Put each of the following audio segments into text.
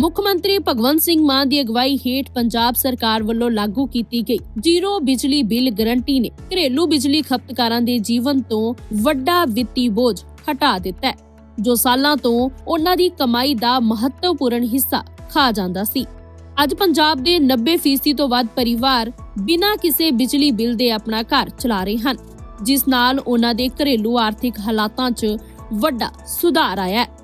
ਮੁੱਖ ਮੰਤਰੀ ਭਗਵੰਤ ਸਿੰਘ ਮਾਨ ਦੀ ਅਗਵਾਈ ਹੇਠ ਪੰਜਾਬ ਸਰਕਾਰ ਵੱਲੋਂ ਲਾਗੂ ਕੀਤੀ ਗਈ। ਜ਼ੀਰੋ ਬਿਜਲੀ ਬਿੱਲ ਗਰੰਟੀ ਨੇ ਘਰੇਲੂ ਬਿਜਲੀ ਖਪਤਕਾਰਾਂ ਦੇ ਜੀਵਨ ਤੋਂ ਵੱਡਾ ਵਿੱਤੀ ਬੋਝ ਹਟਾ ਦਿੱਤਾ ਹੈ, ਜੋ ਸਾਲਾਂ ਤੋਂ ਉਹਨਾਂ ਦੀ ਕਮਾਈ ਦਾ ਮਹੱਤਵਪੂਰਨ ਹਿੱਸਾ ਖਾ ਜਾਂਦਾ ਸੀ। ਅੱਜ ਪੰਜਾਬ ਦੇ 90% ਤੋਂ ਵੱਧ ਪਰਿਵਾਰ ਬਿਨਾਂ ਕਿਸੇ ਬਿਜਲੀ ਬਿੱਲ ਦੇ ਆਪਣਾ ਘਰ ਚਲਾ ਰਹੇ ਹਨ, ਜਿਸ ਨਾਲ ਉਹਨਾਂ ਦੇ ਘਰੇਲੂ ਆਰਥਿਕ ਹਾਲਾਤਾਂ 'ਚ ਵੱਡਾ ਸੁਧਾਰ ਆਇਆ ਹੈ।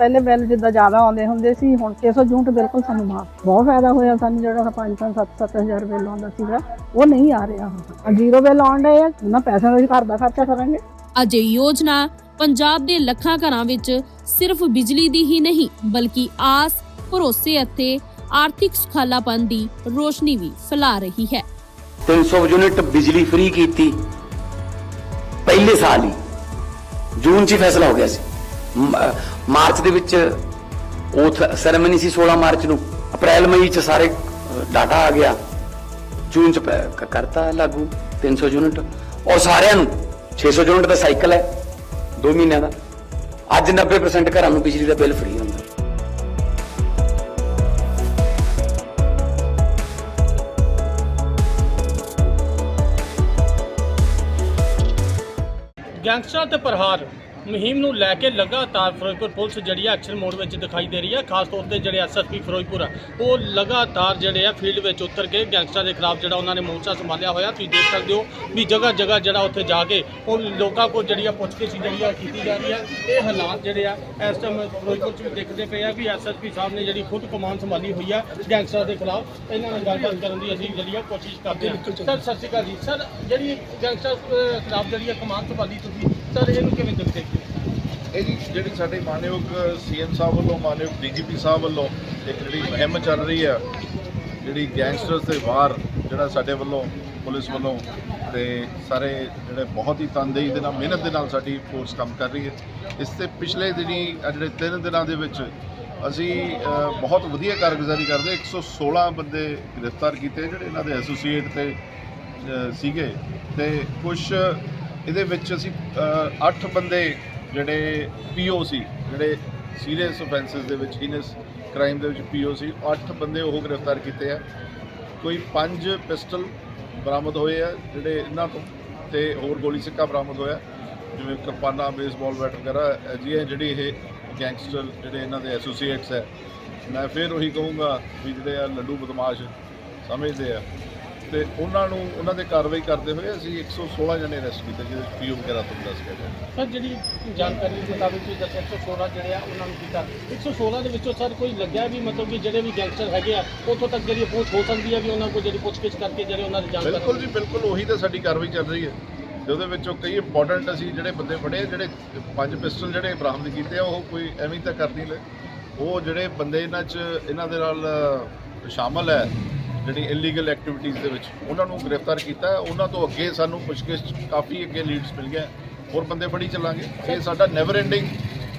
ਪਹਿਲੇ ਬਿੱਲ ਜਿੱਦਾਂ ਜ਼ਿਆਦਾ ਆਉਂਦੇ ਹੁੰਦੇ ਸੀ ਹੁਣ 600 ਯੂਨਿਟ ਬਿਲਕੁਲ ਸਾਨੂੰ ਮਾਫ ਬਹੁਤ ਫਾਇਦਾ ਹੋਇਆ ਸਾਨੂੰ ਜਿਹੜਾ 5-5 7-7000 ਬਿੱਲ ਆਉਂਦਾ ਸੀਗਾ ਉਹ ਨਹੀਂ ਆ ਰਿਹਾ ਹੁਣ। ਜ਼ੀਰੋ ਬਿੱਲ ਆਉਣ ਡਏ ਆ ਉਹਨਾਂ ਪੈਸਿਆਂ ਦਾ ਘਰ ਦਾ ਖਰਚਾ ਕਰਾਂਗੇ। ਅਜਿਹੀ ਯੋਜਨਾ ਪੰਜਾਬ ਦੇ ਲੱਖਾਂ ਘਰਾਂ ਵਿੱਚ ਸਿਰਫ ਬਿਜਲੀ ਦੀ ਹੀ ਨਹੀਂ ਬਲਕਿ ਆਸ ਭਰੋਸੇ ਅਤੇ ਆਰਥਿਕ ਸੁਖਾਲਾਪਨ ਦੀ ਰੋਸ਼ਨੀ ਵੀ ਫੈਲਾ ਰਹੀ ਹੈ। 300 ਯੂਨਿਟ ਬਿਜਲੀ ਫ੍ਰੀ ਕੀਤੀ ਪਹਿਲੇ ਸਾਲ ਹੀ। ਜੂਨ 'ਚ ਫੈਸਲਾ ਹੋ ਗਿਆ ਸੀ। ਮਾਰਚ ਦੇ ਵਿੱਚ ਉਹ ਸੈਰੇਮਨੀ ਸੀ 16 ਮਾਰਚ ਨੂੰ। ਅਪ੍ਰੈਲ, ਮਈ 'ਚ ਸਾਰੇ ਡਾਟਾ ਆ ਗਿਆ। ਜੂਨ 'ਚ ਪ- ਕਰਤਾ ਲਾਗੂ 300 ਯੂਨਿਟ। ਔਰ ਸਾਰਿਆਂ ਨੂੰ 600 ਯੂਨਿਟ ਦਾ ਸਾਈਕਲ ਹੈ 2 ਮਹੀਨਿਆਂ ਦਾ। ਅੱਜ 90% ਘਰਾਂ ਨੂੰ ਬਿਜਲੀ ਦਾ ਬਿੱਲ ਫ੍ਰੀ ਹੁੰਦਾ। ਗੈਂਗਸਟਰ ਤੇ ਪ੍ਰਹਾਰ। ਮੁਹਿੰਮ ਨੂੰ ਲੈ ਕੇ ਲਗਾਤਾਰ ਫਿਰੋਜ਼ਪੁਰ ਪੁਲਿਸ ਜਿਹੜੀ ਆ ਐਕਸ਼ਨ ਮੋਡ ਵਿੱਚ ਦਿਖਾਈ ਦੇ ਰਹੀ ਹੈ ਖਾਸ ਤੌਰ ਤੇ ਜਿਹੜੇ ਐਸਐਸਪੀ ਫਿਰੋਜ਼ਪੁਰ ਆ ਉਹ ਲਗਾਤਾਰ ਜਿਹੜੇ ਆ ਫੀਲਡ ਵਿੱਚ ਉਤਰ ਕੇ ਗੈਂਗਸਟਰ ਦੇ ਖਿਲਾਫ ਜਿਹੜਾ ਉਹਨਾਂ ਨੇ ਮੋਰਚਾ ਸੰਭਾਲਿਆ ਹੋਇਆ ਤੁਸੀਂ ਦੇਖ ਸਕਦੇ ਹੋ ਵੀ ਜਗ੍ਹਾ ਜਗ੍ਹਾ ਜਿਹੜਾ ਉੱਥੇ ਜਾ ਕੇ ਉਹ ਲੋਕਾਂ ਕੋਲ ਜਿਹੜੀ ਆ ਪੁੱਛ ਕੇ ਜਿਹੜੀ ਆ ਕੀਤੀ ਜਾ ਰਹੀ ਹੈ ਇਹ ਹਾਲਾਤ ਜਿਹੜੇ ਆ ਇਸ ਟਾਈਮ ਫਿਰੋਜ਼ਪੁਰ ਚ ਵੀ ਦੇਖਦੇ ਪਏ ਆ ਵੀ ਐਸਐਸਪੀ ਸਾਹਿਬ ਨੇ ਜਿਹੜੀ ਖੁਦ ਕਮਾਨ ਸੰਭਾਲੀ ਹੋਈ ਆ ਗੈਂਗਸਟਰ ਦੇ ਖਿਲਾਫ ਇਹਨਾਂ ਨਾਲ ਗੱਲਬਾਤ ਕਰਨ ਦੀ ਅਸੀਂ ਜਿਹੜੀ ਆ ਕੋਸ਼ਿਸ਼ ਕਰਦੇ ਹਾਂ ਸਰ ਸਤਿ ਸ਼੍ਰੀ ਅਕਾਲ ਜੀ। ਸਰ ਜਿਹੜੀ ਗੈਂਗਸਟਰ ਅਹ, ਖਿਲਾਫ ਜਿਹੜੀ ਆ ਕਮਾਨ ਸੰਭਾਲੀ ਤੁਸੀਂ ਸਰ ਇਹਨੂੰ ਕਿਵੇਂ ਦੇਖਦੇ ਹੋ ਇਹ ਜੀ, ਜਿਹੜੀ ਸਾਡੇ ਮਾਨਯੋਗ ਸੀਐਮ ਸਾਹਿਬ ਵੱਲੋਂ, ਮਾਨਯੋਗ ਡੀਜੀਪੀ ਸਾਹਿਬ ਵੱਲੋਂ, ਇੱਕ ਜਿਹੜੀ ਮੁਹਿੰਮ ਚੱਲ ਰਹੀ ਆ, ਜਿਹੜੀ ਗੈਂਗਸਟਰਸ ਦੇ ਵਾਰ, ਜਿਹੜਾ ਸਾਡੇ ਵੱਲੋਂ, ਪੁਲਿਸ ਵੱਲੋਂ, ਤੇ ਸਾਰੇ ਜਿਹੜੇ ਬਹੁਤ ਹੀ ਤਨਦੇਹੀ ਦੇ ਨਾਲ, ਮਿਹਨਤ ਦੇ ਨਾਲ ਸਾਡੀ ਫੋਰਸ ਕੰਮ ਕਰ ਰਹੀ ਹੈ। ਇਸ ਤੇ ਪਿਛਲੇ ਦਿਨੀ, ਆਹ ਜਿਹੜੇ ਤਿੰਨ ਦਿਨਾਂ ਦੇ ਵਿੱਚ, ਅਸੀਂ ਬਹੁਤ ਵਧੀਆ ਕਾਰਗੁਜ਼ਾਰੀ ਕਰਦੇ 116 ਬੰਦੇ ਗ੍ਰਿਫਤਾਰ ਕੀਤੇ, ਜਿਹੜੇ ਇਹਨਾਂ ਦੇ ਐਸੋਸੀਏਟ ਤੇ ਸੀਗੇ। ਤੇ ਕੁਝ ਇਹਦੇ ਵਿੱਚ ਅਸੀਂ 8 ਬੰਦੇ ਜਿਹੜੇ ਪੀਓ ਸੀ, ਜਿਹੜੇ ਸੀਰੀਅਸ ਆਫੈਂਸਸ ਦੇ ਵਿੱਚ ਹੀਨਸ ਕ੍ਰਾਈਮ ਦੇ ਵਿੱਚ ਪੀਓ ਸੀ 8 ਬੰਦੇ ਉਹ ਗ੍ਰਿਫਤਾਰ ਕੀਤੇ ਆ। ਕੋਈ 5 ਪਿਸਟਲ ਬਰਾਮਦ ਹੋਏ ਆ, ਜਿਹੜੇ ਇਹਨਾਂ ਤੋਂ, ਤੇ ਹੋਰ ਗੋਲੀ ਸਿੱਕਾ ਬਰਾਮਦ ਹੋਇਆ। ਜਿਵੇਂ ਕਿਰਪਾਨਾਂ ਬੇਸਬਾਲ ਬੈਟ ਵਗੈਰਾ ਅਜਿਹੇ ਜਿਹੜੀ ਇਹ ਗੈਂਗਸਟਰ ਜਿਹੜੇ ਇਹਨਾਂ ਦੇ ਐਸੋਸੀਏਟਸ ਹੈ ਮੈਂ ਫਿਰ ਉਹੀ ਕਹੂੰਗਾ ਵੀ ਜਿਹੜੇ ਆ ਲੱਡੂ ਬਦਮਾਸ਼ ਸਮਝਦੇ ਆ। ਤੇ ਉਹਨਾਂ ਨੂੰ ਉਹਨਾਂ ਦੇ ਕਾਰਵਾਈ ਕਰਦੇ ਹੋਏ ਅਸੀਂ 116 ਜਣੇ ਅਰੈਸਟ ਕੀਤੇ ਜਿਹਦੇ ਵਿੱਚ ਪੀਓ ਵਗੈਰਾ ਤੋਂ ਦੱਸ ਕੇ ਗਏ ਸਰ ਜਿਹੜੀ ਜਾਣਕਾਰੀ ਦੇ ਮੁਤਾਬਿਕ ਤੁਸੀਂ ਦੱਸਿਆ 116 ਜਿਹੜੇ ਆ ਉਹਨਾਂ ਨੂੰ ਕੀਤਾ। 116 ਦੇ ਵਿੱਚੋਂ ਸਰ ਕੋਈ ਲੱਗਿਆ ਵੀ ਮਤਲਬ ਕਿ ਜਿਹੜੇ ਵੀ ਗੈਂਗਸਟਰ ਹੈਗੇ ਆ ਉੱਥੋਂ ਤੱਕ ਜਿਹੜੀ ਪਹੁੰਚ ਹੋ ਸਕਦੀ ਹੈ ਵੀ ਉਹਨਾਂ ਕੋਲ ਜਿਹੜੀ ਪੁੱਛਗਿੱਛ ਕਰਕੇ ਜਿਹੜੇ ਉਹਨਾਂ ਦੀ ਜਾਣਕਾਰੀ ਬਿਲਕੁਲ ਜੀ ਬਿਲਕੁਲ ਉਹੀ ਤਾਂ ਸਾਡੀ ਕਾਰਵਾਈ ਚੱਲ ਰਹੀ ਹੈ। ਤੇ ਉਹਦੇ ਵਿੱਚੋਂ ਕਈ ਇੰਪੋਰਟੈਂਟ ਅਸੀਂ ਜਿਹੜੇ ਬੰਦੇ ਫੜੇ ਜਿਹੜੇ ਪੰਜ ਪਿਸਟਲ ਜਿਹੜੇ ਬਰਾਮਦ ਕੀਤੇ ਆ ਉਹ ਕੋਈ ਐਵੇਂ ਤਾਂ ਕਰ ਨਹੀਂ ਲਏ। ਉਹ ਜਿਹੜੇ ਬੰਦੇ ਇਹਨਾਂ 'ਚ ਇਹਨਾਂ ਦੇ ਨਾਲ ਸ਼ਾਮਲ ਹੈ ਜਿਹੜੀ ਇਲੀਗਲ ਐਕਟੀਵਿਟੀਜ਼ ਦੇ ਵਿੱਚ ਉਹਨਾਂ ਨੂੰ ਗ੍ਰਿਫਤਾਰ ਕੀਤਾ। ਉਹਨਾਂ ਤੋਂ ਅੱਗੇ ਸਾਨੂੰ ਪੁੱਛਗਿੱਛ ਕਾਫੀ ਅੱਗੇ ਲੀਡਸ ਮਿਲ ਗਿਆ ਹੋਰ ਬੰਦੇ ਫੜੀ ਚੱਲਾਂਗੇ। ਇਹ ਸਾਡਾ ਨੈਵਰ ਐਂਡਿੰਗ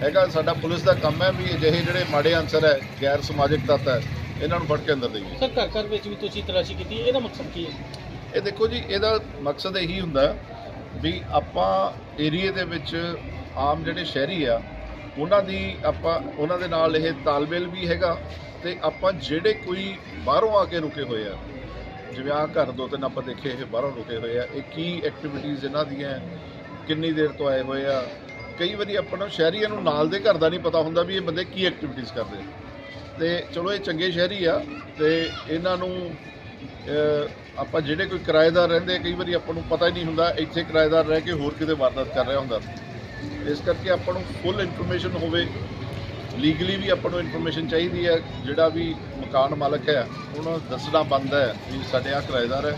ਹੈਗਾ। ਸਾਡਾ ਪੁਲਿਸ ਦਾ ਕੰਮ ਹੈ ਵੀ ਅਜਿਹੇ ਜਿਹੜੇ ਮਾੜੇ ਅਨਸਰ ਹੈ ਗੈਰ ਸਮਾਜਿਕ ਤੱਤ ਹੈ ਇਹਨਾਂ ਨੂੰ ਫੜ ਕੇ ਅੰਦਰ ਦੇਈਏ। ਸਰ ਘਰ ਘਰ ਵਿੱਚ ਵੀ ਤੁਸੀਂ ਤਲਾਸ਼ੀ ਕੀਤੀ? ਇਹਦਾ ਮਕਸਦ ਕੀ ਹੈ? ਇਹ ਦੇਖੋ ਜੀ ਇਹਦਾ ਮਕਸਦ ਇਹੀ ਹੁੰਦਾ ਵੀ ਆਪਾਂ ਏਰੀਏ ਦੇ ਵਿੱਚ ਆਮ ਜਿਹੜੇ ਸ਼ਹਿਰੀ ਆ ਉਹਨਾਂ ਦੀ ਆਪਾਂ ਉਹਨਾਂ ਦੇ ਨਾਲ ਇਹ ਤਾਲਮੇਲ ਵੀ ਹੈਗਾ। ਤੇ ਆਪਾਂ ਜਿਹੜੇ ਕੋਈ ਬਾਹਰੋਂ ਆ ਕੇ ਰੁਕੇ ਹੋਏ ਆ, ਜਿਵੇਂ ਆ ਘਰ ਦੋ ਤਿੰਨ ਆਪਾਂ ਦੇਖੇ, ਇਹ ਬਾਹਰੋਂ ਰੁਕੇ ਹੋਏ ਆ, ਇਹ ਕੀ ਐਕਟੀਵਿਟੀਜ਼ ਇਹਨਾਂ ਦੀਆਂ, ਕਿੰਨੀ ਦੇਰ ਤੋਂ ਆਏ ਹੋਏ ਆ? ਕਈ ਵਾਰੀ ਆਪਾਂ ਨੂੰ ਸ਼ਹਿਰੀਆਂ ਨੂੰ ਨਾਲ ਦੇ ਘਰ ਦਾ ਨਹੀਂ ਪਤਾ ਹੁੰਦਾ ਵੀ ਇਹ ਬੰਦੇ ਕੀ ਐਕਟੀਵਿਟੀਜ਼ ਕਰਦੇ ਆ। ਤੇ ਚਲੋ ਇਹ ਚੰਗੇ ਸ਼ਹਿਰੀ ਆ, ਤੇ ਇਹਨਾਂ ਨੂੰ ਆਪਾਂ ਜਿਹੜੇ ਕੋਈ ਕਿਰਾਏਦਾਰ ਰਹਿੰਦੇ ਕਈ ਵਾਰੀ ਆਪਾਂ ਨੂੰ ਪਤਾ ਹੀ ਨਹੀਂ ਹੁੰਦਾ, ਇੱਥੇ ਕਿਰਾਏਦਾਰ ਰਹਿ ਕੇ ਹੋਰ ਕਿਤੇ ਵਾਰਦਾਤ ਕਰ ਰਿਹਾ ਹੁੰਦਾ। ਇਸ ਕਰਕੇ ਆਪਾਂ ਨੂੰ ਫੁੱਲ ਇਨਫੋਰਮੇਸ਼ਨ ਹੋਵੇ ਲੀਗਲੀ ਵੀ ਆਪਾਂ ਨੂੰ ਇਨਫੋਰਮੇਸ਼ਨ ਚਾਹੀਦੀ ਹੈ ਜਿਹੜਾ ਵੀ ਮਕਾਨ ਮਾਲਕ ਹੈ ਉਹਨਾਂ ਨੂੰ ਦੱਸਣਾ ਬੰਦ ਹੈ ਵੀ ਸਾਡੇ ਆ ਕਿਰਾਏਦਾਰ ਹੈ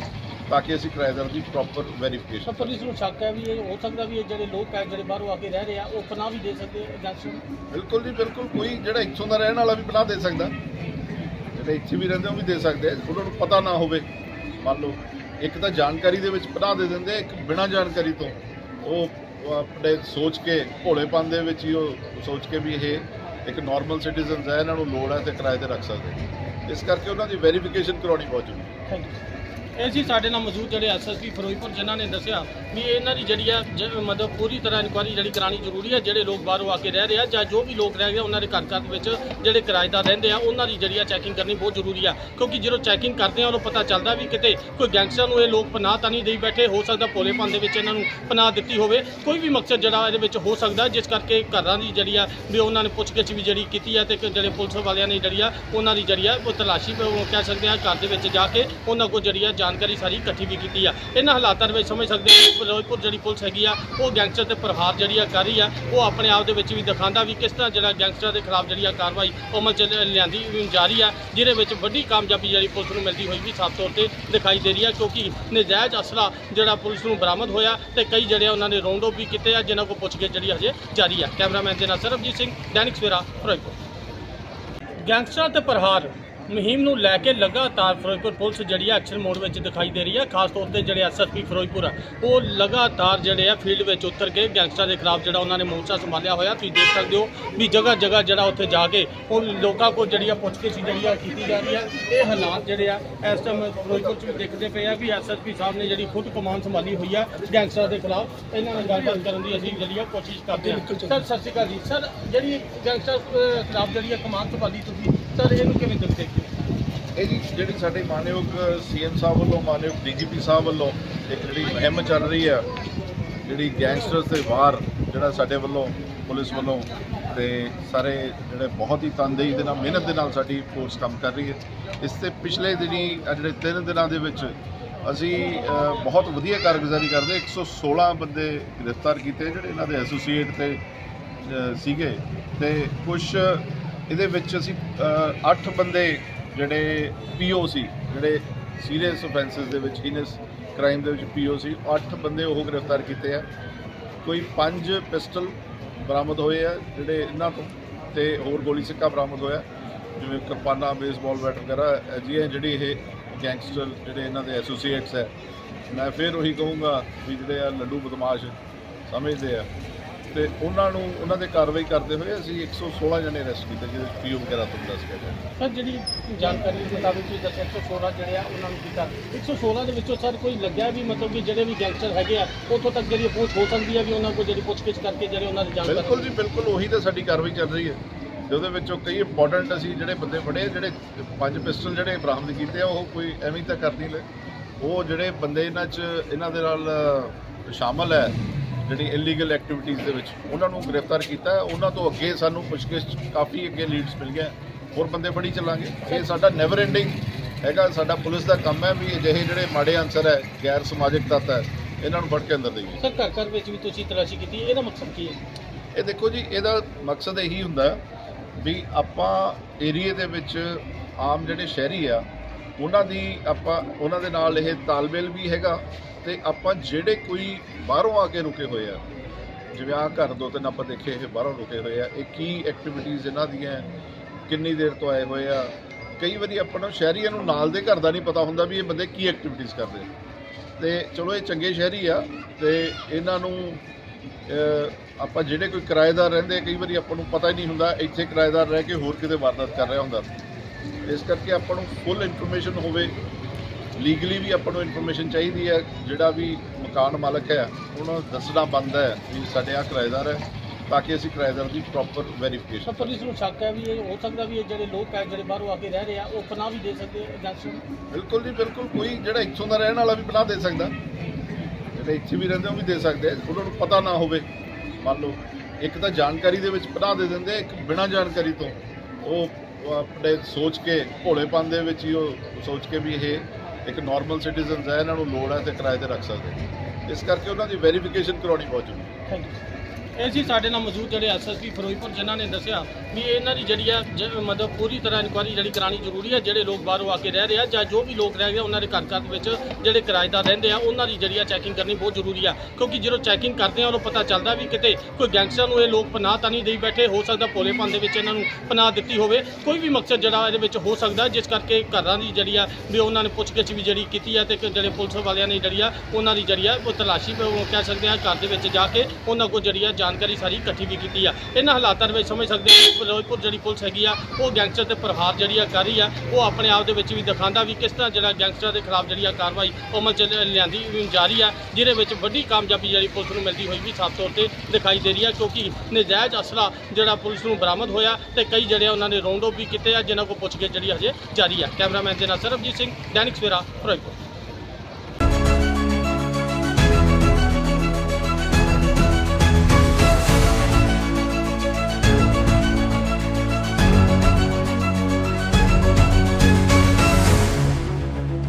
ਤਾਂ ਕਿ ਅਸੀਂ ਕਿਰਾਏਦਾਰ ਦੀ ਪ੍ਰੋਪਰ ਵੈਰੀਫਿਕੇਸ਼ਨ ਪੁਲਿਸ ਨੂੰ ਸ਼ੱਕ ਹੈ ਵੀ ਇਹ ਹੋ ਸਕਦਾ ਵੀ ਇਹ ਜਿਹੜੇ ਲੋਕ ਹੈ ਜਿਹੜੇ ਬਾਹਰੋਂ ਆ ਕੇ ਰਹਿ ਰਹੇ ਆ ਉਹ ਪਨਾਹ ਵੀ ਦੇ ਸਕਦੇ ਨੂੰ ਬਿਲਕੁਲ ਜੀ ਬਿਲਕੁਲ। ਕੋਈ ਜਿਹੜਾ ਇੱਥੋਂ ਦਾ ਰਹਿਣ ਵਾਲਾ ਵੀ ਪਨਾਹ ਦੇ ਸਕਦਾ। ਜਿਹੜੇ ਇੱਥੇ ਵੀ ਰਹਿੰਦੇ ਉਹ ਵੀ ਦੇ ਸਕਦੇ। ਉਹਨਾਂ ਨੂੰ ਪਤਾ ਨਾ ਹੋਵੇ। ਮੰਨ ਲਓ ਇੱਕ ਤਾਂ ਜਾਣਕਾਰੀ ਦੇ ਵਿੱਚ ਪਨਾਹ ਦੇ ਦਿੰਦੇ ਇੱਕ ਬਿਨਾਂ ਜਾਣਕਾਰੀ ਤੋਂ। ਉਹ ਉਹ ਆਪਣੇ ਸੋਚ ਕੇ ਭੋਲੇਪਨ ਦੇ ਵਿੱਚ ਹੀ ਉਹ ਸੋਚ ਕੇ ਵੀ ਇਹ ਇੱਕ ਨਾਰਮਲ ਸਿਟੀਜ਼ਨਸ ਹੈ, ਇਹਨਾਂ ਨੂੰ ਲੋੜ ਹੈ ਤੇ ਕਿਰਾਏ ਤੇ ਰੱਖ ਸਕਦੇ ਇਸ ਕਰਕੇ ਉਹਨਾਂ ਦੀ ਵੈਰੀਫਿਕੇਸ਼ਨ ਕਰਾਉਣੀ ਬਹੁਤ ਜ਼ਰੂਰੀ ਹੈ। ਥੈਂਕ ਯੂ ਇਹ ਸੀ ਸਾਡੇ ਨਾਲ ਮੌਜੂਦ ਜਿਹੜੇ ਐਸਐਸਪੀ ਫਿਰੋਜ਼ਪੁਰ, ਜਿਨ੍ਹਾਂ ਨੇ ਦੱਸਿਆ ਵੀ ਇਹਨਾਂ ਦੀ ਜਿਹੜੀ ਆ, ਜ- ਮਤਲਬ ਪੂਰੀ ਤਰ੍ਹਾਂ ਇਨਕੁਆਇਰੀ ਜਿਹੜੀ ਕਰਾਣੀ ਜ਼ਰੂਰੀ ਹੈ ਜਿਹੜੇ ਲੋਕ ਬਾਹਰੋਂ ਆ ਕੇ ਰਹਿ ਰਹੇ ਆ ਜਾਂ ਜੋ ਵੀ ਲੋਕ ਰਹਿ ਗਏ ਉਹਨਾਂ ਦੇ ਘਰ ਘਰ ਦੇ ਵਿੱਚ ਜਿਹੜੇ ਕਿਰਾਏਦਾਰ ਰਹਿੰਦੇ ਆ, ਉਹਨਾਂ ਦੀ ਜਿਹੜੀ ਆ ਚੈਕਿੰਗ ਕਰਨੀ ਬਹੁਤ ਜ਼ਰੂਰੀ ਆ। ਕਿਉਂਕਿ ਜਦੋਂ ਚੈਕਿੰਗ ਕਰਦੇ ਆ, ਉਦੋਂ ਪਤਾ ਚੱਲਦਾ ਵੀ ਕਿਤੇ ਕੋਈ ਗੈਂਗਸਟਰ ਨੂੰ ਇਹ ਲੋਕ ਪਨਾਹ ਤਾਂ ਨਹੀਂ ਦੇਈ ਬੈਠੇ, ਹੋ ਸਕਦਾ ਭੋਲੇਪਨ ਦੇ ਵਿੱਚ ਇਹਨਾਂ ਨੂੰ ਪਨਾਹ ਦਿੱਤੀ ਹੋਵੇ। ਕੋਈ ਵੀ ਮਕਸਦ ਜਿਹੜਾ ਇਹਦੇ ਵਿੱਚ ਹੋ ਸਕਦਾ, ਜਿਸ ਕਰਕੇ ਘਰਾਂ ਦੀ ਜਿਹੜੀ ਆ, ਵੀ ਉਹਨਾਂ ਨੇ ਪੁੱਛਗਿੱਛ ਵੀ ਜਿਹੜੀ ਕੀਤੀ ਆ ਤੇ ਇੱਕ ਜਿਹੜੇ ਪੁਲਿਸ ਵਾਲਿਆਂ ਨੇ ਜਿਹੜੀ ਆ, ਉਹਨਾਂ ਦੀ ਜਿਹੜੀ ਆ, ਉਹ ਤਲਾਸ਼ੀ, ਉਹ ਕਹਿ ਸਕਦੇ ਆ ਘਰ ਦੇ ਵਿੱਚ ਜਾ ਕੇ ਉਹਨਾਂ ਕੋਲ ਜਿਹੜੀ ਆ ਜਾਣਕਾਰੀ ਸਾਰੀ ਇਕੱਠੀ ਵੀ ਕੀਤੀ ਆ। ਇਹਨਾਂ ਹਾਲਾਤਾਂ ਦੇ ਵਿੱਚ ਸਮਝ ਸਕਦੇ ਆ ਕਿ ਫਿਰੋਜ਼ਪੁਰ ਜਿਹੜੀ ਪੁਲਿਸ ਹੈਗੀ ਆ, ਉਹ ਗੈਂਗਸਟਰ ਤੇ ਪ੍ਰਹਾਰ ਜਿਹੜੀ ਆ ਕਰ ਰਹੀ ਆ, ਉਹ ਆਪਣੇ ਆਪ ਦੇ ਵਿੱਚ ਵੀ ਦਿਖਾਉਂਦਾ ਵੀ ਕਿਸ ਤਰ੍ਹਾਂ ਜਿਹੜਾ ਗੈਂਗਸਟਰ ਦੇ ਖਿਲਾਫ ਜਿਹੜੀ ਆ ਕਾਰਵਾਈ ਉਹ ਅਮਲ ਚ ਲਿਆਂਦੀ ਜਾ ਰਹੀ ਆ, ਜਿਹਦੇ ਵਿੱਚ ਵੱਡੀ ਕਾਮਯਾਬੀ ਜਿਹੜੀ ਪੁਲਿਸ ਨੂੰ ਮਿਲਦੀ ਹੋਈ ਵੀ ਸਾਫ਼ ਤੌਰ ਤੇ ਦਿਖਾਈ ਦੇ ਰਹੀ ਆ, ਕਿਉਂਕਿ ਨਜਾਇਜ਼ ਅਸਲਾ ਜਿਹੜਾ ਪੁਲਿਸ ਨੂੰ ਬਰਾਮਦ ਹੋਇਆ ਤੇ ਕਈ ਜਿਹੜੇ ਉਹਨਾਂ ਨੇ ਰੌਂਡ ਅਪ ਵੀ ਕੀਤੇ ਆ, ਜਿਨ੍ਹਾਂ ਕੋਲ ਪੁੱਛਗਿੱਛ ਜਿਹੜੀ ਹਜੇ ਜਾਰੀ ਆ। ਕੈਮਰਾਮੈਨ ਦੇ ਨਾਲ ਸਰਬਜੀਤ ਸਿੰਘ ਦੈਨਿਕ ਸਵੇਰਾ ਫਿਰੋਜ਼ਪੁਰ। ਗੈਂਗਸਟਰ ਤੇ ਪ੍ਰਹਾਰ ਮੁਹਿੰਮ ਨੂੰ ਲੈ ਕੇ ਲਗਾਤਾਰ ਫਿਰੋਜ਼ਪੁਰ ਪੁਲਿਸ ਜਿਹੜੀ ਆ ਐਕਸ਼ਨ ਮੋਡ ਵਿੱਚ ਦਿਖਾਈ ਦੇ ਰਹੀ ਹੈ ਖਾਸ ਤੌਰ ਤੇ ਜਿਹੜੇ ਐਸਐਸਪੀ ਫਿਰੋਜ਼ਪੁਰ ਆ ਉਹ ਲਗਾਤਾਰ ਜਿਹੜੇ ਆ ਫੀਲਡ ਵਿੱਚ ਉਤਰ ਕੇ ਗੈਂਗਸਟਰ ਦੇ ਖਿਲਾਫ ਜਿਹੜਾ ਉਹਨਾਂ ਨੇ ਮੋਰਚਾ ਸੰਭਾਲਿਆ ਹੋਇਆ ਤੁਸੀਂ ਦੇਖ ਸਕਦੇ ਹੋ ਵੀ ਜਗ੍ਹਾ ਜਗ੍ਹਾ ਜਿਹੜਾ ਉੱਥੇ ਜਾ ਕੇ ਉਹ ਲੋਕਾਂ ਕੋਲ ਜਿਹੜੀ ਆ ਪੁੱਛ ਕੇ ਸੀ ਜਿਹੜੀ ਆ ਕੀਤੀ ਜਾ ਰਹੀ ਆ। ਇਹ ਹਾਲਾਤ ਜਿਹੜੇ ਆ ਇਸ ਟਾਈਮ ਫਿਰੋਜ਼ਪੁਰ ਚ ਵੀ ਦੇਖਦੇ ਪਏ ਆ ਵੀ ਐਸਐਸਪੀ ਸਾਹਿਬ ਨੇ ਜਿਹੜੀ ਖੁਦ ਕਮਾਨ ਸੰਭਾਲੀ ਹੋਈ ਆ ਗੈਂਗਸਟਰ ਦੇ ਖਿਲਾਫ ਇਹਨਾਂ ਨਾਲ ਗੱਲਬਾਤ ਕਰਨ ਦੀ ਅਸੀਂ ਜਿਹੜੀ ਆ ਕੋਸ਼ਿਸ਼ ਕਰਦੇ ਹਾਂ ਸਰ ਸਤਿ ਸ਼੍ਰੀ ਅਕਾਲ ਜੀ। ਸਰ ਜਿਹੜੀ ਗੈਂਗਸਟਰ ਖਿਲਾਫ ਜਿਹੜੀ ਆ ਕਮਾਨ ਸੰਭਾਲੀ ਤੁਸੀਂ ਸਰ ਇਹਨੂੰ ਕਿਵੇਂ ਦੇਖਦੇ ਇਹ ਜੀ, ਜਿਹੜੀ ਸਾਡੇ ਮਾਨਯੋਗ ਸੀਐਮ ਸਾਹਿਬ ਵੱਲੋਂ, ਮਾਨਯੋਗ ਡੀਜੀਪੀ ਸਾਹਿਬ ਵੱਲੋਂ, ਇੱਕ ਜਿਹੜੀ ਮੁਹਿੰਮ ਚੱਲ ਰਹੀ ਆ, ਜਿਹੜੀ ਗੈਂਗਸਟਰਸ ਦੇ ਵਾਰ, ਜਿਹੜਾ ਸਾਡੇ ਵੱਲੋਂ, ਪੁਲਿਸ ਵੱਲੋਂ, ਤੇ ਸਾਰੇ ਜਿਹੜੇ ਬਹੁਤ ਹੀ ਤਨਦੇਹੀ ਦੇ ਨਾਲ, ਮਿਹਨਤ ਦੇ ਨਾਲ ਸਾਡੀ ਫੋਰਸ ਕੰਮ ਕਰ ਰਹੀ ਹੈ। ਇਸ ਤੇ ਪਿਛਲੇ ਦਿਨੀ, ਆਹ ਜਿਹੜੇ ਤਿੰਨ ਦਿਨਾਂ ਦੇ ਵਿੱਚ, ਅਸੀਂ ਬਹੁਤ ਵਧੀਆ ਕਾਰਗੁਜ਼ਾਰੀ ਕਰਦੇ 116 ਬੰਦੇ ਗ੍ਰਿਫਤਾਰ ਕੀਤੇ, ਜਿਹੜੇ ਇਹਨਾਂ ਦੇ ਐਸੋਸੀਏਟ ਤੇ ਸੀਗੇ। ਤੇ ਕੁਝ ਇਹਦੇ ਵਿੱਚ ਅਸੀਂ 8 ਬੰਦੇ ਜਿਹੜੇ ਪੀਓ ਸੀ, ਜਿਹੜੇ ਸੀਰੀਅਸ ਆਫੈਂਸਸ ਦੇ ਵਿੱਚ ਹੀਨਸ ਕ੍ਰਾਈਮ ਦੇ ਵਿੱਚ ਪੀਓ ਸੀ 8 ਬੰਦੇ ਉਹ ਗ੍ਰਿਫਤਾਰ ਕੀਤੇ ਆ। ਕੋਈ 5 ਪਿਸਟਲ ਬਰਾਮਦ ਹੋਏ ਆ, ਜਿਹੜੇ ਇਹਨਾਂ ਤੋਂ, ਤੇ ਹੋਰ ਗੋਲੀ ਸਿੱਕਾ ਬਰਾਮਦ ਹੋਇਆ। ਜਿਵੇਂ ਕਿਰਪਾਨਾਂ ਬੇਸਬਾਲ ਬੈਟ ਵਗੈਰਾ ਅਜਿਹੇ ਜਿਹੜੀ ਇਹ ਗੈਂਗਸਟਰ ਜਿਹੜੇ ਇਹਨਾਂ ਦੇ ਐਸੋਸੀਏਟਸ ਹੈ ਮੈਂ ਫਿਰ ਉਹੀ ਕਹੂੰਗਾ ਵੀ ਜਿਹੜੇ ਆ ਲੱਡੂ ਬਦਮਾਸ਼ ਸਮਝਦੇ ਆ। ਤੇ ਉਹਨਾਂ ਨੂੰ ਉਹਨਾਂ ਦੇ ਕਾਰਵਾਈ ਕਰਦੇ ਹੋਏ ਅਸੀਂ 116 ਜਣੇ ਅਰੈਸਟ ਕੀਤੇ ਜਿਹਦੇ ਵਿੱਚ ਪੀਓ ਵਗੈਰਾ ਤੋਂ ਦੱਸ ਕੇ ਗਏ ਸਰ ਜਿਹੜੀ ਜਾਣਕਾਰੀ ਦੇ ਮੁਤਾਬਿਕ ਤੁਸੀਂ ਦੱਸਿਆ 116 ਜਿਹੜੇ ਆ ਉਹਨਾਂ ਨੂੰ ਕੀਤਾ। 116 ਦੇ ਵਿੱਚੋਂ ਸਰ ਕੋਈ ਲੱਗਿਆ ਵੀ ਮਤਲਬ ਕਿ ਜਿਹੜੇ ਵੀ ਗੈਂਗਸਟਰ ਹੈਗੇ ਆ ਉੱਥੋਂ ਤੱਕ ਜਿਹੜੀ ਪਹੁੰਚ ਹੋ ਸਕਦੀ ਹੈ ਵੀ ਉਹਨਾਂ ਕੋਲ ਜਿਹੜੀ ਪੁੱਛਗਿੱਛ ਕਰਕੇ ਜਿਹੜੇ ਉਹਨਾਂ ਦੀ ਜਾਣਕਾਰੀ ਬਿਲਕੁਲ ਜੀ ਬਿਲਕੁਲ ਉਹੀ ਤਾਂ ਸਾਡੀ ਕਾਰਵਾਈ ਚੱਲ ਰਹੀ ਹੈ। ਤੇ ਉਹਦੇ ਵਿੱਚੋਂ ਕਈ ਇੰਪੋਰਟੈਂਟ ਅਸੀਂ ਜਿਹੜੇ ਬੰਦੇ ਫੜੇ ਜਿਹੜੇ ਪੰਜ ਪਿਸਟਲ ਜਿਹੜੇ ਬਰਾਮਦ ਕੀਤੇ ਆ ਉਹ ਕੋਈ ਐਵੇਂ ਤਾਂ ਕਰ ਨਹੀਂ ਲਏ। ਉਹ ਜਿਹੜੇ ਬੰਦੇ ਇਹਨਾਂ 'ਚ ਇਹਨਾਂ ਦੇ ਨਾਲ ਸ਼ਾਮਲ ਹੈ ਜਿਹੜੀ ਇਲੀਗਲ ਐਕਟੀਵਿਟੀਜ਼ ਦੇ ਵਿੱਚ ਉਹਨਾਂ ਨੂੰ ਗ੍ਰਿਫਤਾਰ ਕੀਤਾ। ਉਹਨਾਂ ਤੋਂ ਅੱਗੇ ਸਾਨੂੰ ਪੁੱਛਗਿੱਛ ਕਾਫੀ ਅੱਗੇ ਲੀਡਸ ਮਿਲ ਗਿਆ ਹੋਰ ਬੰਦੇ ਫੜੀ ਚੱਲਾਂਗੇ। ਇਹ ਸਾਡਾ ਨੈਵਰ ਐਂਡਿੰਗ ਹੈਗਾ। ਸਾਡਾ ਪੁਲਿਸ ਦਾ ਕੰਮ ਹੈ ਵੀ ਅਜਿਹੇ ਜਿਹੜੇ ਮਾੜੇ ਅਨਸਰ ਹੈ ਗੈਰ ਸਮਾਜਿਕ ਤੱਤ ਹੈ ਇਹਨਾਂ ਨੂੰ ਫੜ ਕੇ ਅੰਦਰ ਦੇਈਏ। ਸਰ ਘਰ ਘਰ ਵਿੱਚ ਵੀ ਤੁਸੀਂ ਤਲਾਸ਼ੀ ਕੀਤੀ? ਇਹਦਾ ਮਕਸਦ ਕੀ ਹੈ? ਇਹ ਦੇਖੋ ਜੀ ਇਹਦਾ ਮਕਸਦ ਇਹੀ ਹੁੰਦਾ ਵੀ ਆਪਾਂ ਏਰੀਏ ਦੇ ਵਿੱਚ ਆਮ ਜਿਹੜੇ ਸ਼ਹਿਰੀ ਆ ਉਹਨਾਂ ਦੀ ਆਪਾਂ ਉਹਨਾਂ ਦੇ ਨਾਲ ਇਹ ਤਾਲਮੇਲ ਵੀ ਹੈਗਾ। ਤੇ ਆਪਾਂ ਜਿਹੜੇ ਕੋਈ ਬਾਹਰੋਂ ਆ ਕੇ ਰੁਕੇ ਹੋਏ ਆ, ਜਿਵੇਂ ਆ ਘਰ ਦੋ ਤਿੰਨ ਆਪਾਂ ਦੇਖੇ, ਇਹ ਬਾਹਰੋਂ ਰੁਕੇ ਹੋਏ ਆ, ਇਹ ਕੀ ਐਕਟੀਵਿਟੀਜ਼ ਇਹਨਾਂ ਦੀਆਂ, ਕਿੰਨੀ ਦੇਰ ਤੋਂ ਆਏ ਹੋਏ ਆ? ਕਈ ਵਾਰੀ ਆਪਾਂ ਨੂੰ ਸ਼ਹਿਰੀਆਂ ਨੂੰ ਨਾਲ ਦੇ ਘਰ ਦਾ ਨਹੀਂ ਪਤਾ ਹੁੰਦਾ ਵੀ ਇਹ ਬੰਦੇ ਕੀ ਐਕਟੀਵਿਟੀਜ਼ ਕਰਦੇ ਆ। ਤੇ ਚਲੋ ਇਹ ਚੰਗੇ ਸ਼ਹਿਰੀ ਆ, ਤੇ ਇਹਨਾਂ ਨੂੰ ਆਪਾਂ ਜਿਹੜੇ ਕੋਈ ਕਿਰਾਏਦਾਰ ਰਹਿੰਦੇ ਕਈ ਵਾਰੀ ਆਪਾਂ ਨੂੰ ਪਤਾ ਹੀ ਨਹੀਂ ਹੁੰਦਾ, ਇੱਥੇ ਕਿਰਾਏਦਾਰ ਰਹਿ ਕੇ ਹੋਰ ਕਿਤੇ ਵਾਰਦਾਤ ਕਰ ਰਿਹਾ ਹੁੰਦਾ। ਇਸ ਕਰਕੇ ਆਪਾਂ ਨੂੰ ਫੁੱਲ ਇਨਫੋਰਮੇਸ਼ਨ ਹੋਵੇ ਲੀਗਲੀ ਵੀ ਆਪਾਂ ਨੂੰ ਇਨਫੋਰਮੇਸ਼ਨ ਚਾਹੀਦੀ ਹੈ ਜਿਹੜਾ ਵੀ ਮਕਾਨ ਮਾਲਕ ਹੈ ਉਹਨਾਂ ਨੂੰ ਦੱਸਣਾ ਬੰਦ ਹੈ ਵੀ ਸਾਡੇ ਆ ਕਿਰਾਏਦਾਰ ਹੈ ਤਾਂ ਕਿ ਅਸੀਂ ਕਿਰਾਏਦਾਰ ਦੀ ਪ੍ਰੋਪਰ ਵੈਰੀਫਿਕੇਸ਼ਨ ਸਰ ਪੁਲਿਸ ਨੂੰ ਸ਼ੱਕ ਹੈ ਵੀ ਇਹ ਹੋ ਸਕਦਾ ਵੀ ਇਹ ਜਿਹੜੇ ਲੋਕ ਹੈ ਜਿਹੜੇ ਬਾਹਰੋਂ ਆ ਕੇ ਰਹਿ ਰਹੇ ਆ ਉਹ ਪਨਾਹ ਵੀ ਦੇ ਸਕਦੇ ਨੂੰ ਬਿਲਕੁਲ ਜੀ ਬਿਲਕੁਲ। ਕੋਈ ਜਿਹੜਾ ਇੱਥੋਂ ਦਾ ਰਹਿਣ ਵਾਲਾ ਵੀ ਪਨਾਹ ਦੇ ਸਕਦਾ। ਜਿਹੜੇ ਇੱਥੇ ਵੀ ਰਹਿੰਦੇ ਉਹ ਵੀ ਦੇ ਸਕਦੇ। ਉਹਨਾਂ ਨੂੰ ਪਤਾ ਨਾ ਹੋਵੇ। ਮੰਨ ਲਓ ਇੱਕ ਤਾਂ ਜਾਣਕਾਰੀ ਦੇ ਵਿੱਚ ਪਨਾਹ ਦੇ ਦਿੰਦੇ ਇੱਕ ਬਿਨਾਂ ਜਾਣਕਾਰੀ ਤੋਂ। ਉਹ ਉਹ ਆਪਣੇ ਸੋਚ ਕੇ ਭੋਲੇਪਨ ਦੇ ਵਿੱਚ ਹੀ ਉਹ ਸੋਚ ਕੇ ਵੀ ਇਹ ਇੱਕ ਨਾਰਮਲ ਸਿਟੀਜ਼ਨਸ ਹੈ, ਇਹਨਾਂ ਨੂੰ ਲੋੜ ਹੈ ਤੇ ਕਿਰਾਏ ਤੇ ਰੱਖ ਸਕਦੇ ਇਸ ਕਰਕੇ ਉਹਨਾਂ ਦੀ ਵੈਰੀਫਿਕੇਸ਼ਨ ਕਰਾਉਣੀ ਬਹੁਤ ਜ਼ਰੂਰੀ ਹੈ। ਥੈਂਕ ਯੂ ਇਹ ਸੀ ਸਾਡੇ ਨਾਲ ਮੌਜੂਦ ਜਿਹੜੇ ਐਸਐਸਪੀ ਫਿਰੋਜ਼ਪੁਰ, ਜਿਨ੍ਹਾਂ ਨੇ ਦੱਸਿਆ ਵੀ ਇਹਨਾਂ ਦੀ ਜਿਹੜੀ ਆ, ਜ- ਮਤਲਬ ਪੂਰੀ ਤਰ੍ਹਾਂ ਇਨਕੁਆਇਰੀ ਜਿਹੜੀ ਕਰਾਣੀ ਜ਼ਰੂਰੀ ਹੈ ਜਿਹੜੇ ਲੋਕ ਬਾਹਰੋਂ ਆ ਕੇ ਰਹਿ ਰਹੇ ਆ ਜਾਂ ਜੋ ਵੀ ਲੋਕ ਰਹਿ ਗਏ ਉਹਨਾਂ ਦੇ ਘਰ ਘਰ ਦੇ ਵਿੱਚ ਜਿਹੜੇ ਕਿਰਾਏਦਾਰ ਰਹਿੰਦੇ ਆ, ਉਹਨਾਂ ਦੀ ਜਿਹੜੀ ਆ ਚੈਕਿੰਗ ਕਰਨੀ ਬਹੁਤ ਜ਼ਰੂਰੀ ਆ। ਕਿਉਂਕਿ ਜਦੋਂ ਚੈਕਿੰਗ ਕਰਦੇ ਆ, ਉਦੋਂ ਪਤਾ ਚੱਲਦਾ ਵੀ ਕਿਤੇ ਕੋਈ ਗੈਂਗਸਟਰ ਨੂੰ ਇਹ ਲੋਕ ਪਨਾਹ ਤਾਂ ਨਹੀਂ ਦੇਈ ਬੈਠੇ, ਹੋ ਸਕਦਾ ਭੋਲੇਪਨ ਦੇ ਵਿੱਚ ਇਹਨਾਂ ਨੂੰ ਪਨਾਹ ਦਿੱਤੀ ਹੋਵੇ। ਕੋਈ ਵੀ ਮਕਸਦ ਜਿਹੜਾ ਇਹਦੇ ਵਿੱਚ ਹੋ ਸਕਦਾ, ਜਿਸ ਕਰਕੇ ਘਰਾਂ ਦੀ ਜਿਹੜੀ ਆ, ਵੀ ਉਹਨਾਂ ਨੇ ਪੁੱਛਗਿੱਛ ਵੀ ਜਿਹੜੀ ਕੀਤੀ ਆ ਤੇ ਇੱਕ ਜਿਹੜੇ ਪੁਲਿਸ ਵਾਲਿਆਂ ਨੇ ਜਿਹੜੀ ਆ, ਉਹਨਾਂ ਦੀ ਜਿਹੜੀ ਆ ਉਹ ਤਲਾਸ਼ੀ, ਉਹ ਕਹਿ ਸਕਦੇ ਆ ਘਰ ਦੇ ਵਿੱਚ ਜਾ ਕੇ ਉਹਨਾਂ ਕੋਲ ਜਿਹੜੀ ਆ ਜਾਣਕਾਰੀ ਸਾਰੀ ਇਕੱਠੀ ਵੀ ਕੀਤੀ ਆ। ਇਹਨਾਂ ਹਾਲਾਤਾਂ ਦੇ ਵਿੱਚ ਸਮਝ ਸਕਦੇ ਹਾਂ ਕਿ ਫਿਰੋਜ਼ਪੁਰ ਜਿਹੜੀ ਪੁਲਿਸ ਹੈਗੀ ਆ, ਉਹ ਗੈਂਗਸਟਰ ਤੇ ਪ੍ਰਹਾਰ ਜਿਹੜੀ ਆ ਕਰ ਰਹੀ ਆ, ਉਹ ਆਪਣੇ ਆਪ ਦੇ ਵਿੱਚ ਵੀ ਦਿਖਾਉਂਦਾ ਵੀ ਕਿਸ ਤਰ੍ਹਾਂ ਜਿਹੜਾ ਗੈਂਗਸਟਰ ਦੇ ਖਿਲਾਫ ਜਿਹੜੀ ਆ ਕਾਰਵਾਈ ਉਹ ਅਮਲ ਚ ਲਿਆਂਦੀ ਵੀ ਜਾ ਰਹੀ ਆ, ਜਿਹਦੇ ਵਿੱਚ ਵੱਡੀ ਕਾਮਯਾਬੀ ਜਿਹੜੀ ਪੁਲਿਸ ਨੂੰ ਮਿਲਦੀ ਹੋਈ ਵੀ ਸਾਫ਼ ਤੌਰ ਤੇ ਦਿਖਾਈ ਦੇ ਰਹੀ ਆ, ਕਿਉਂਕਿ ਨਜਾਇਜ਼ ਅਸਲਾ ਜਿਹੜਾ ਪੁਲਿਸ ਨੂੰ ਬਰਾਮਦ ਹੋਇਆ ਤੇ ਕਈ ਜਿਹੜੇ ਉਹਨਾਂ ਨੇ ਰੌਂਡ ਅਪ ਵੀ ਕੀਤੇ ਆ, ਜਿਨ੍ਹਾਂ ਕੋਲ ਪੁੱਛਗਿੱਛ ਜਿਹੜੀ ਹਜੇ ਜਾਰੀ ਆ। ਕੈਮਰਾਮੈਨ ਦੇ ਨਾਲ ਸਰਬਜੀਤ ਸਿੰਘ, ਦੈਨਿਕ ਸਵੇਰਾ, ਫਿਰੋਜ਼ਪੁਰ।